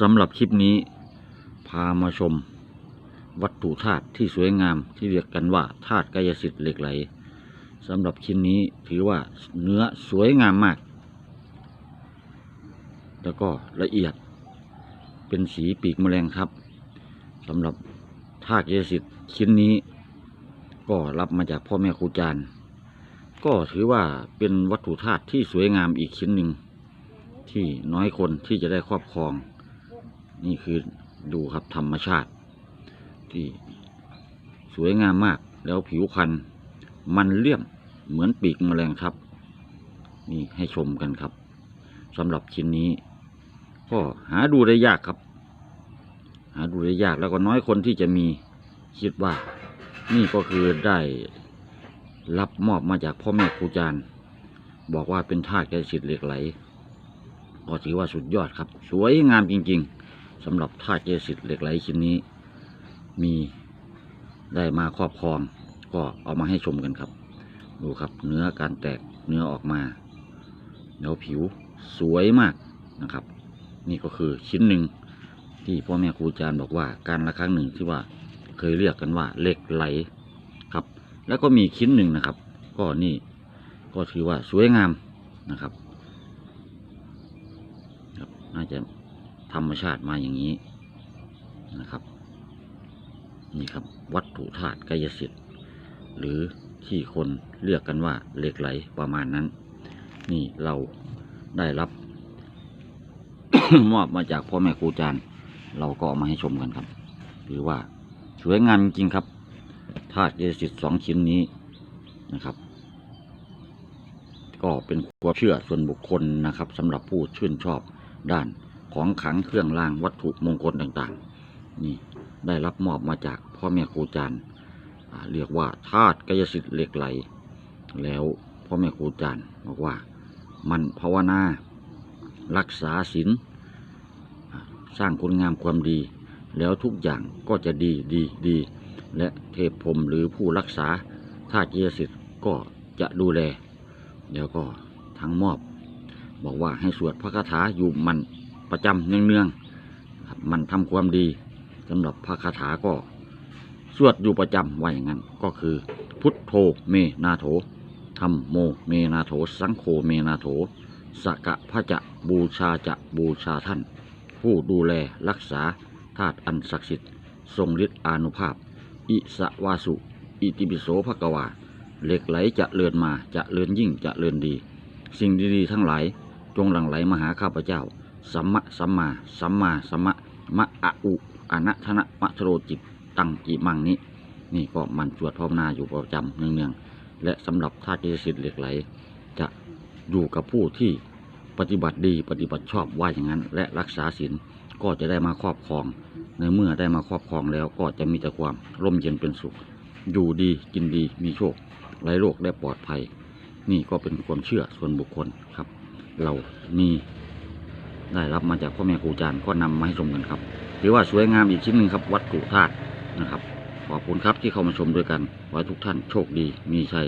สำหรับคลิปนี้ พามาชม วัตถุธาตุที่สวยงามที่เรียกกันว่าธาตุกายสิทธิ์เหล็กไหลสำหรับคลิปนี้ถือว่าเนื้อสวยงามมาก แล้วก็ละเอียดเป็นสีปีกแมลงครับสำหรับธาตุกายสิทธิ์ชิ้นนี้ ก็รับมาจากพ่อแม่ครูจารย์ ก็ถือว่าเป็นวัตถุธาตุที่สวยงามอีกชิ้นหนึ่งที่น้อยคนที่จะได้ครอบครอง นี่คือดูครับธรรมชาติ ที่สวยงามมากแล้วผิวพรรณมันเลี่ยมเหมือนปีกแมลงครับ นี่ให้ชมกันครับสำหรับชิ้นนี้ ก็หาดูได้ยากครับ หาดูได้ยากแล้วก็น้อยคนที่จะมีคิดว่า นี่ก็คือได้รับมอบมาจากพ่อแม่ครูอาจารย์ บอกว่าเป็นธาตุแก่สิทธิ์เหล็กไหลก็ถือว่าสุดยอดครับ สวยงามจริง ๆ สำหรับธาตุเจสิทธิ์เหล็กไหลชิ้นนี้ มีได้มาครอบครอง ก็เอามาให้ชมกันครับ ดูครับเนื้อการแตกเนื้อออกมาแล้วผิวสวยมากนะครับ นี่ก็คือชิ้นหนึ่งที่พ่อแม่ครูอาจารย์บอกว่าการละครั้งหนึ่งที่ว่าเคยเรียกกันว่าเหล็กไหลครับ แล้วก็มีชิ้นหนึ่งนะครับ ก็นี่ก็ถือว่าสวยงามนะครับครับน่าจะ ธรรมชาติมาอย่างนี้นะครับ นี่ครับ วัตถุธาตุกายสิทธิ์ หรือที่คนเรียกกันว่าเหล็กไหลประมาณนั้น นี่เราได้รับ มอบมาจากพ่อแม่ครูอาจารย์ เราก็เอามาให้ชมกันครับหรือว่าสวยงามจริงครับธาตุกายสิทธิ์สองชิ้นนี้นะครับ ก็เป็นความเชื่อส่วนบุคคลนะครับสำหรับผู้ชื่นชอบด้าน ของขังเครื่องรางวัตถุมงคลต่างๆ นี่ได้รับมอบมาจากพ่อแม่ครูอาจารย์เรียกว่าธาตุกายสิทธิ์เหล็กไหล แล้วพ่อแม่ครูอาจารย์บอกว่ามันภาวนารักษาศีลสร้างคุณงามความดี แล้วทุกอย่างก็จะดีดีดี และเทพพรมหรือผู้รักษาธาตุกายสิทธิ์ก็จะดูแล แล้วก็ทั้งมอบ บอกว่าให้สวดพระคาถาอยู่มัน ประจำเนืองๆมันทำความดีสำหรับพระคาถาก็สวดอยู่ประจำว่าอย่างนั้น ก็คือ พุทโธเมนาโถธรรมโมเมนาโถ สังโฆเมนาโถสกะพระจะบูชาจะบูชาท่าน ผู้ดูแลรักษาธาตุอันศักดิ์สิทธิ์ทรงฤทธิ์อานุภาพ อิสวาสุ อิติปิโสภกวา เหล็กไหลจะเลือนมาจะเลือนยิ่งจะเลือนดี สิ่งดีๆทั้งหลายจงหลั่งไหลมาหาข้าพเจ้า สัมมะสัมมาสัมมาสัมมะมะอะอุอนะทนะมะโรจิตตังอิมังนี้ นี่ก็มันสวดภาวนาอยู่ประจำเนืองๆและสำหรับธาตุจิตสิทธิ์เหล็กไหล จะอยู่กับผู้ที่ปฏิบัติดีปฏิบัติชอบว่าอย่างนั้น และรักษาศีลก็จะได้มาครอบครอง ในเมื่อได้มาครอบครองแล้วก็จะมีแต่ความร่มเย็นเป็นสุข อยู่ดีกินดีมีโชคไร้โรคได้ปลอดภัย นี่ก็เป็นความเชื่อส่วนบุคคลครับ เรามี ได้รับมาจากพ่อแม่ครูอาจารย์ก็นำมาให้ชมกันครับถือว่าสวยงามอีกชิ้นหนึ่งครับ วัตถุธาตุนะครับ ขอบคุณครับที่เข้ามาชมด้วยกัน ขอให้ทุกท่านโชคดีมีชัย